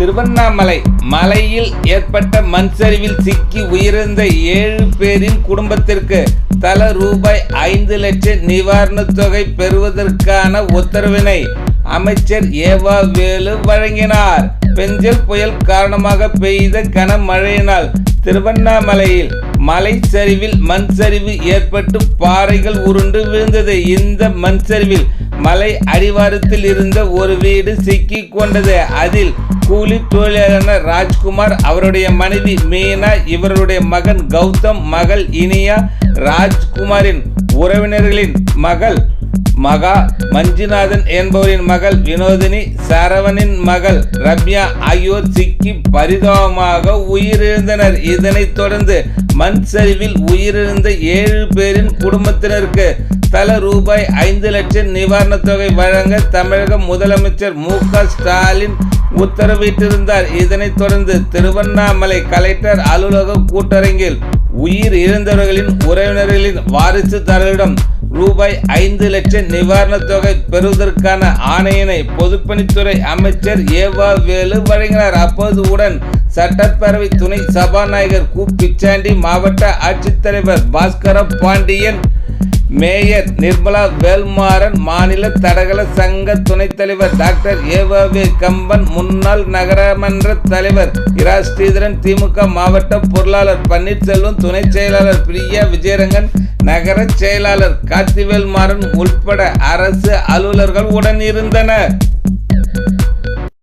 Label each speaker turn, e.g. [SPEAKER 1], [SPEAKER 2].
[SPEAKER 1] திருவண்ணாமலை மலையில் ஏற்பட்ட மண் சரிவில் சிக்கி உயிரிழந்த ஏழு பேரின் குடும்பத்திற்கு தல ரூபாய் ஐந்து லட்சம் நிவாரணத் தொகை பெறுவதற்கான உத்தரவினை அமைச்சர் ஏவா வேலு வழங்கினார். பெஞ்சல் புயல் காரணமாக பெய்த கனமழையினால் திருவண்ணாமலையில் மலை சரிவில் மண் சரிவு ஏற்பட்டு பாறைகள் உருண்டு விழுந்தது. இந்த மண் சரிவில் மலை அடிவாரத்தில் இருந்த ஒரு வீடு சிக்கி கொண்டது. அதில் கூலி தொழிலாளரான ராஜ்குமார் அவருடைய மனைவி மீனா இவருடைய மகன் கௌதம் மகள் இனியா ராஜ்குமாரின் உறவினர்களின் மகள் மகா மஞ்சுநாதன் என்பவரின் மகள் வினோதினி சரவணின் மகள் ரம்யா ஆகியோர் சிக்கி பரிதாபமாக உயிரிழந்தனர். இதனைத் தொடர்ந்து மண் சரிவில் உயிரிழந்த ஏழு பேரின் குடும்பத்தினருக்கு தல ரூபாய் ஐந்து லட்சம் நிவாரணத் தொகை வழங்க தமிழக முதலமைச்சர் மு க ஸ்டாலின் உத்தரவிட்டிருந்தார். இதனைத் தொடர்ந்து திருவண்ணாமலை கலெக்டர் அலுவலக கூட்டரங்கில் உயிர் இழந்தவர்களின் உறவினர்களின் வாரிசுதாரர்களிடம் ரூபாய் ஐந்து லட்சம் நிவாரணத் தொகை பெறுவதற்கான ஆணையினை பொதுப்பணித்துறை அமைச்சர் ஏவா வேலு வழங்கினார். அப்போது உடன் சட்டப்பேரவை துணை சபாநாயகர் கு. பிச்சாண்டி மாவட்ட ஆட்சித்தலைவர் பாஸ்கர பாண்டியன் மேயர் நிர்மலா வேல்மாறன் மாநில தடகள சங்க துணைத் தலைவர் டாக்டர் ஏவாவே கம்பன் முன்னாள் நகரமன்ற தலைவர் இரா ஸ்ரீதரன் திமுக மாவட்ட பொருளாளர் பன்னீர்செல்வம் துணை செயலாளர் பிரியா விஜயரங்கன் நகர செயலாளர் கார்த்திவேல் மாறன் உட்பட அரசு அலுவலர்கள் உடன் இருந்தனர்